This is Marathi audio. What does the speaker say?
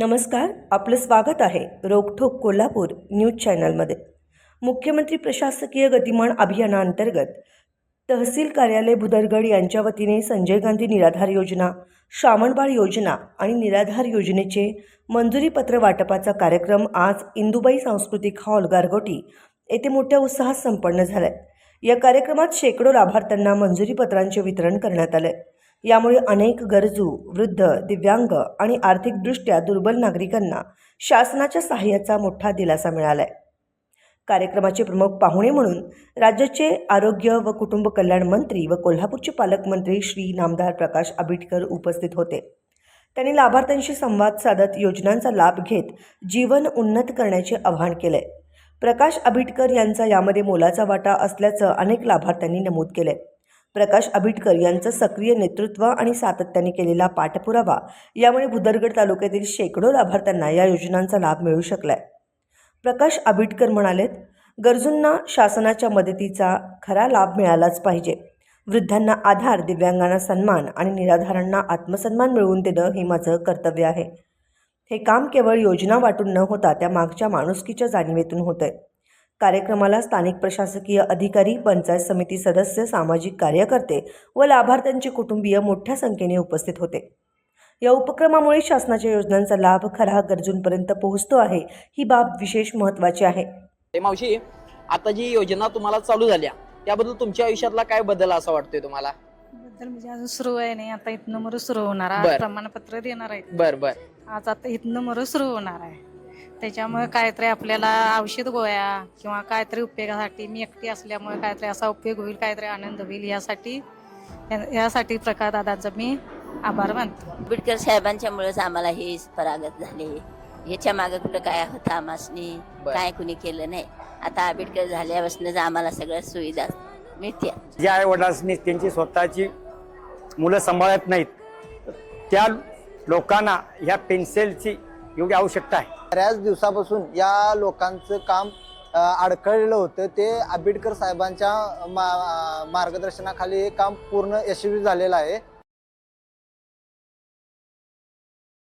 नमस्कार आपलं स्वागत आहे रोकठोक कोल्हापूर न्यूज चॅनलमध्ये. मुख्यमंत्री प्रशासकीय गतिमान अभियानाअंतर्गत तहसील कार्यालय भुदरगड यांच्या वतीने संजय गांधी निराधार योजना श्रावणबाळ योजना आणि निराधार योजनेचे मंजुरीपत्र वाटपाचा कार्यक्रम आज इंदुबाई सांस्कृतिक हॉल गारगोटी येथे मोठ्या उत्साहात संपन्न झालाय. या कार्यक्रमात शेकडो लाभार्थ्यांना मंजुरीपत्रांचे वितरण करण्यात आले यामुळे अनेक गरजू वृद्ध दिव्यांग आणि आर्थिकदृष्ट्या दुर्बल नागरिकांना शासनाच्या सहाय्याचा मोठा दिलासा मिळाला आहे कार्यक्रमाचे प्रमुख पाहुणे म्हणून राज्याचे आरोग्य व कुटुंब कल्याण मंत्री व कोल्हापूरचे पालकमंत्री श्री नामदार प्रकाश आबिटकर उपस्थित होते. त्यांनी लाभार्थ्यांशी संवाद साधत योजनांचा लाभ घेत जीवन उन्नत करण्याचे आवाहन केले प्रकाश आबिटकर यांचा यामध्ये मोलाचा वाटा असल्याचं अनेक लाभार्थ्यांनी नमूद केले प्रकाश आबिटकर यांचं सक्रिय नेतृत्व आणि सातत्याने केलेला पाठपुरावा. यामुळे भुदरगड तालुक्यातील शेकडो लाभार्थ्यांना या योजनांचा लाभ मिळू शकलाय. प्रकाश आबिटकर म्हणालेत गरजूंना शासनाच्या मदतीचा खरा लाभ मिळालाच पाहिजे. वृद्धांना आधार दिव्यांगांना सन्मान आणि निराधारांना आत्मसन्मान मिळवून देणं हे माझं कर्तव्य आहे. हे काम केवळ योजना वाटून न होता त्या मागच्या माणुसकीच्या जाणीवेतून होतंय. कार्यक्रमाला स्थानिक प्रशासकीय अधिकारी पंचायत समिती सदस्य सामाजिक कार्यकर्ते व लाभार्थ्यांचे कुटुंबीय मोठ्या संख्येने उपस्थित होते. या उपक्रमामुळे शासनाच्या योजनांचा लाभ खरा गरजूंपर्यंत पोहोचतो आहे ही बाब विशेष महत्त्वाची आहे. ते मावशी आता जी योजना तुम्हाला चालू झाल्या त्याबद्दल तुमच्या आयुष्यातला काय बदल असा वाटतोय तुम्हाला? बद्दल म्हणजे अजून सुरू आहे नाही आता इथनं मरू सुरू होणार. आज प्रमाणपत्र देणार आहेत. बर बर. आज आता इथनं मरू सुरू होणार आहे. त्याच्यामुळे काहीतरी आपल्याला औषध गोळ्या किंवा काहीतरी उपयोगासाठी मी एकटी असल्यामुळे काहीतरी असा उपयोग होईल काहीतरी आनंद होईल यासाठी. या- यासाठी प्रकाश दादांचा मी आभार मानतो. आंबेडकर साहेबांच्यामुळेच आम्हाला हे परागत झाले. ह्याच्या मागे कुठं काय होतं आमासनी. काय कुणी केलं नाही? आता आंबेडकर झाल्यापासूनच आम्हाला सगळ्या सुविधा मिळत्या. ज्या आई वडिलांनी त्यांची स्वतःची मुलं सांभाळत नाहीत त्या लोकांना ह्या पेन्सिलची एवढी आवश्यकता आहे. बऱ्याच दिवसापासून या लोकांचं काम अडखळलेलं होतं. ते आंबेडकर साहेबांच्या मा- मार्गदर्शनाखाली हे काम पूर्ण यशस्वी झालेलं आहे.